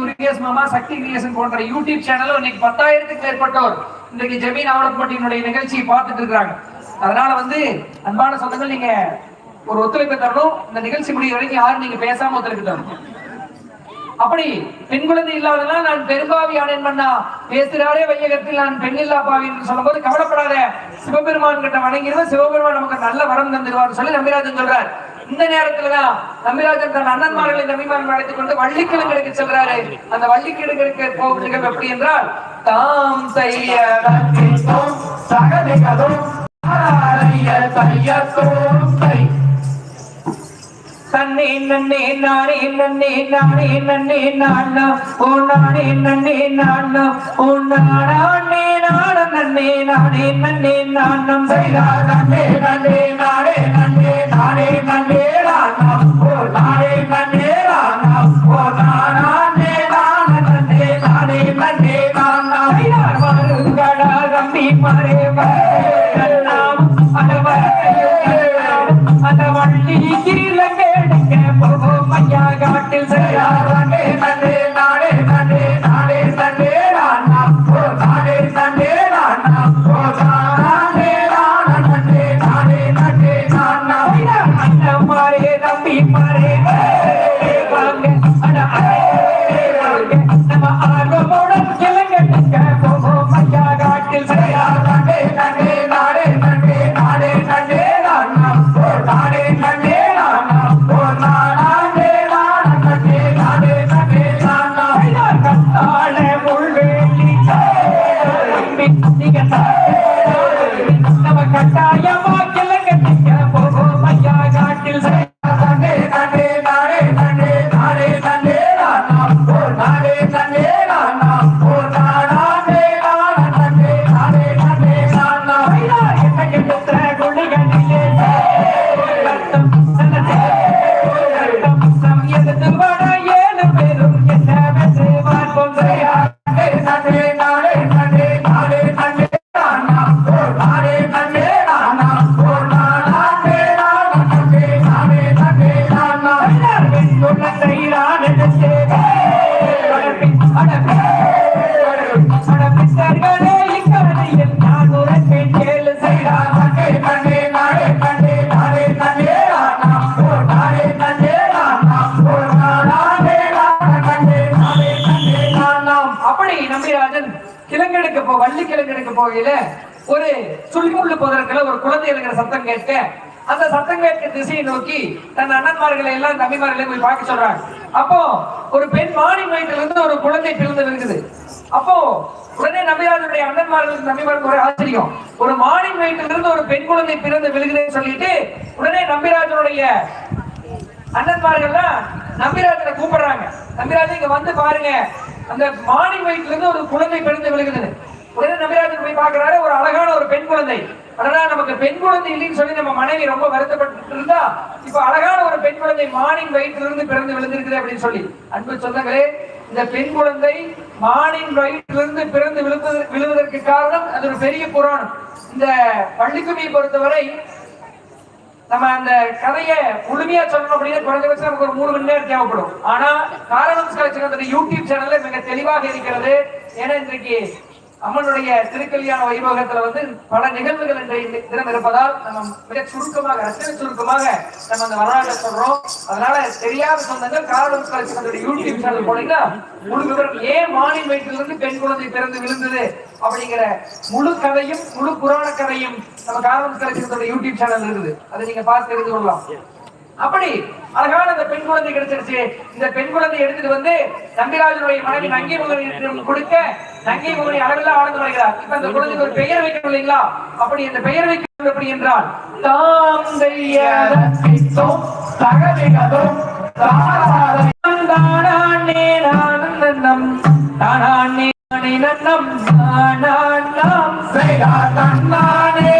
முருகேஷ் மாமா சக்தி கிரியேஷன் போன்ற YouTube channel இன்னைக்கு பத்தாயிரத்துக்கு மேற்பட்டோர் இன்றைக்கு ஜமீன் அவலப்பட்டியினுடைய நிகழ்ச்சியை பார்த்துட்டு இருக்கிறாங்க. அதனால வந்து அன்பான சொந்தங்கள் நீங்க ஒரு ஒத்துழைப்பு தரணும். இந்த நிகழ்ச்சி முடிய வரைக்கும் யாரும் நீங்க பேசாம ஒத்துழைப்பு தரணும் அப்படி பெண் குழந்தை இல்லாதனால் நான் பெரும்பாவி ஆனேன் பண்ணா பேசுகிறாரே வையகத்தில் நான் பெண் இல்லா பாவி என்று சொல்லும் போது கவலைப்படாத. சிவபெருமான் கிட்ட வணங்கிடுவேன். சிவபெருமான் நமக்கு நல்ல வரம் தந்துடுவார் சொல்லி நம்பிராஜன் சொல்றார். இந்த நேரத்துலதான் நம்பிராஜன் தன் அண்ணன்மார்களை நம்பிமார்கள் அழைத்துக் கொண்டு வள்ளிக்கிழங்கு செல்றாரு. அந்த வள்ளிக்கிழங்கு போகும் நிகழ்வு எப்படி என்றால் தாம் செய்ய தன்னே நன்னே நானே நன்னே நானே நன்னே நானா ஓ நானே நன்னே நானா ஓ நானே நான நன்னே நானே நன்னே நானம் நன்னே நானே வள்ளி கீழங்கேடுக்க போகும் ஐயா காட்டில் செய்யாரோ கிழங்கெடுக்க போ வள்ளி கிழங்கெடுக்க போகையில ஒரு சுள்ளிமுள்ளு போதற்குள்ள ஒரு குழந்தை இருக்கிற சத்தம் கேட்க அந்த சத்தம் கேட்க திசையை நோக்கி தன் அண்ணன்மார்களை எல்லாம் தம்பிமார்களை போய் பார்க்க சொல்றாங்க. அப்போ ஒரு பெண் மானின் வயிற்றுல இருந்து ஒரு குழந்தை பிறந்து இருக்குது அப்போ உடனே நம்பிராஜனுடைய அண்ணன்மார்களுக்கு நம்பிமாருக்கு ஒரு ஆச்சரியம். ஒரு மானின் வயிற்றிலிருந்து இருந்து ஒரு பெண் குழந்தை பிறந்து விழுகிறேன்னு சொல்லிட்டு உடனே நம்பிராஜனுடைய அண்ணன்மார்கள்லாம் நம்பிராஜனை கூப்பிடுறாங்க. நம்பிராஜன் இங்க வந்து பாருங்க. அந்த மானி வயிற்றுல இருந்து ஒரு குழந்தை பிறந்து விழுகுது உடனே நம்பிராஜன் போய் பாக்குறாரு ஒரு அழகான ஒரு பெண் குழந்தை. அடடா நமக்கு பெண் குழந்தை இல்லைன்னு சொல்லி நம்ம மனைவி ரொம்ப வருத்தப்பட்டு இருந்தா இப்ப அழகான ஒரு பெண் குழந்தை மானின் வயிற்றிலிருந்து பிறந்து விழுந்திருக்குது அப்படின்னு சொல்லி அன்பு சொந்தங்களே இந்த பெண் குழந்தை மானின் வயிற்றிலிருந்து பிறந்து விழுப்பது விழுவதற்கு காரணம் அது ஒரு பெரிய புராணம். இந்த பள்ளிக்குமியை பொறுத்தவரை நம்ம அந்த கதையை முழுமையா சொல்லணும் அப்படின்னா குறைஞ்சபட்சம் நமக்கு ஒரு மூணு மணி நேரம் தேவைப்படும். ஆனா காரணம் கலெக்ஷன் யூடியூப் சேனல்ல மிக தெளிவாக இருக்கிறது. ஏன்னா இன்றைக்கு அம்மனுடைய திருக்கல்யாண வைபோகத்துல வந்து பல நிகழ்வுகள் இன்றைய தினம் இருப்பதால் நம்ம மிக சுருக்கமாக ரசனை சுருக்கமாக நம்ம அந்த வரலாற்றை சொல்றோம். அதனால தெரியாத சொந்தங்கள் காரணம் கலெக்ஷன் யூடியூப் சேனல் போனீங்கன்னா முழு விவரம் ஏன் மானின் வயிற்றிலிருந்து பெண் குழந்தை பிறந்து விழுந்தது அப்படிங்கிற முழு கதையும் முழு புராண கதையும் நம்ம காரணம் கலெக்ஷன் யூடியூப் சேனல் இருக்குது. அதை நீங்க பார்த்து தெரிந்து கொள்ளலாம். அப்படி அழகான அந்த பெண் குழந்தை கிடைச்சிருச்சு. இந்த பெண் குழந்தை எடுத்துட்டு வந்து நம்பிராஜனுடைய மனைவி நங்கை முகனிடம் கொடுக்க நங்கை முகனி அளவில் ஆழ்ந்து வருகிறார் இப்ப அந்த குழந்தைக்கு ஒரு பெயர் வைக்கணும் இல்லைங்களா? அப்படி இந்த பெயர் வைக்கணும் எப்படி என்றால் தாம் செய்யதோ தகதிகதும் தானானே நானந்தம் தானானே நன்னம் தானானம் தன்னானே